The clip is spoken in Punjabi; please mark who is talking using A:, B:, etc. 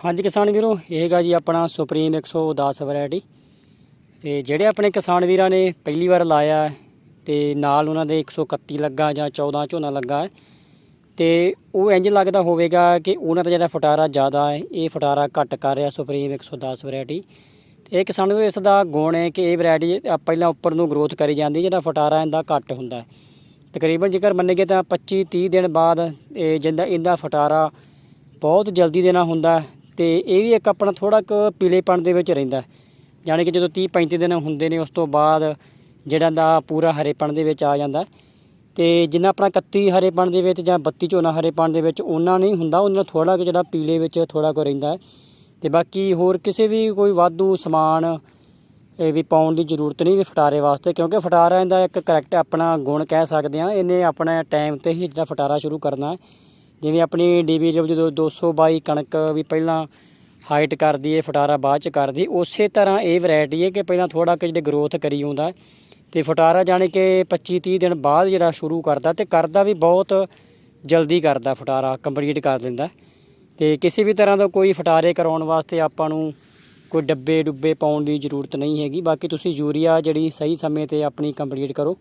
A: ਹਾਂਜੀ ਕਿਸਾਨ ਵੀਰੋ, ਇਹ ਹੈਗਾ ਜੀ ਆਪਣਾ ਸੁਪਰੀਮ 110 ਵੈਰਾਈਟੀ। ਤੇ ਜਿਹੜੇ ਆਪਣੇ ਕਿਸਾਨ ਵੀਰਾਂ ਨੇ ਪਹਿਲੀ ਵਾਰ ਲਾਇਆ ਹੈ, ਤੇ ਨਾਲ ਉਹਨਾਂ ਦੇ 131 ਲੱਗਾ ਜਾਂ 14 ਝੋਨਾ ਲੱਗਾ ਹੈ, ਤੇ ਉਹ ਇੰਜ ਲੱਗਦਾ ਹੋਵੇਗਾ ਕਿ ਉਹਨਾਂ ਦਾ ਜਿਹੜਾ ਫਟਾਰਾ ਜ਼ਿਆਦਾ ਹੈ, ਇਹ ਫਟਾਰਾ ਘੱਟ ਕਰ ਰਿਹਾ ਸੁਪਰੀਮ 110 ਵੈਰਾਈਟੀ। ਤੇ ਇਹ ਕਿਸਾਨ ਵੀਰੋ, ਇਸ ਦਾ ਗੁਣ ਹੈ ਕਿ ਇਹ ਵੈਰਾਈਟੀ ਪਹਿਲਾਂ ਉੱਪਰ ਨੂੰ ਗਰੋਥ ਕਰੀ ਜਾਂਦੀ ਜਿਹੜਾ ਫਟਾਰਾ ਇਹਦਾ ਘੱਟ ਹੁੰਦਾ ਤਕਰੀਬਨ ਜੇਕਰ ਮੰਨੀਏ ਤਾਂ 25 30 ਦਿਨ ਬਾਅਦ ਇਹ ਜਿੰਦਾ ਇਹਦਾ ਫਟਾਰਾ ਬਹੁਤ ਜਲਦੀ ਦੇ ਨਾਲ ਹੁੰਦਾ ਤੇ ਇਹ ਵੀ ਇੱਕ ਆਪਣਾ ਥੋੜਾ ਕੁ ਪੀਲੇਪਣ ਦੇ ਵਿੱਚ ਰਹਿੰਦਾ ਹੈ। ਯਾਨੀ ਕਿ ਜਦੋਂ 30 35 ਦਿਨ ਹੁੰਦੇ ਨੇ, ਉਸ ਤੋਂ ਬਾਅਦ ਜਿਹੜਾ ਦਾ ਪੂਰਾ ਹਰੇਪਣ ਦੇ ਵਿੱਚ ਆ ਜਾਂਦਾ ਹੈ। ਤੇ ਜਿੰਨਾ ਆਪਣਾ 31 ਹਰੇਪਣ ਦੇ ਵਿੱਚ ਜਾਂ 32 ਝੋਨਾ ਹਰੇਪਣ ਦੇ ਵਿੱਚ ਉਹਨਾਂ ਨਹੀਂ ਹੁੰਦਾ ਉਹਨਾਂ ਥੋੜਾ ਕੁ ਜਿਹੜਾ ਪੀਲੇ ਵਿੱਚ ਥੋੜਾ ਕੁ ਰਹਿੰਦਾ ਹੈ। ਤੇ ਬਾਕੀ ਹੋਰ ਕਿਸੇ ਵੀ ਕੋਈ ਵਾਧੂ ਸਮਾਨ, ਇਹ ਵੀ ਪਾਉਣ ਦੀ ਜ਼ਰੂਰਤ ਨਹੀਂ ਵੀ ਫਟਾਰੇ ਵਾਸਤੇ, ਕਿਉਂਕਿ ਫਟਾਰਾ ਇਹਦਾ ਇੱਕ ਕਰੈਕਟ ਆਪਣਾ ਗੁਣ ਕਹਿ ਸਕਦੇ ਆ ਇਹਨੇ ਆਪਣਾ ਟਾਈਮ ਤੇ ਹੀ ਜਿਹੜਾ ਫਟਾਰਾ ਸ਼ੁਰੂ ਕਰਨਾ ਜਿਵੇਂ ਆਪਣੀ ਡੀਬੀ ਜਦੋਂ 222 ਕਣਕ ਵੀ ਪਹਿਲਾਂ ਹਾਈਟ ਕਰਦੀ ਹੈ ਫਟਾਰਾ ਬਾਅਦ ਚ ਕਰਦੀ, ਉਸੇ ਤਰ੍ਹਾਂ ਇਹ ਵੈਰਾਈਟੀ ਹੈ ਕਿ ਪਹਿਲਾਂ ਥੋੜਾ ਕਿ ਜਿਹੜੇ ਗਰੋਥ ਕਰੀ ਆਉਂਦਾ ਹੈ ਤੇ ਫਟਾਰਾ ਜਾਣੀ ਕਿ 25 30 ਦਿਨ ਬਾਅਦ ਜਿਹੜਾ ਸ਼ੁਰੂ ਕਰਦਾ ਤੇ ਕਰਦਾ ਵੀ ਬਹੁਤ ਜਲਦੀ ਕਰਦਾ ਫਟਾਰਾ, ਕੰਪਲੀਟ ਕਰ ਦਿੰਦਾ। ਤੇ ਕਿਸੇ ਵੀ ਤਰ੍ਹਾਂ ਦਾ ਕੋਈ ਫਟਾਰੇ ਕਰਾਉਣ ਵਾਸਤੇ ਆਪਾਂ ਨੂੰ ਕੋਈ ਡੱਬੇ ਡੁੱਬੇ ਪਾਉਣ ਦੀ ਜ਼ਰੂਰਤ ਨਹੀਂ ਹੈਗੀ। ਬਾਕੀ ਤੁਸੀਂ ਯੂਰੀਆ ਜਿਹੜੀ ਸਹੀ ਸਮੇਂ ਤੇ ਆਪਣੀ ਕੰਪਲੀਟ ਕਰੋ।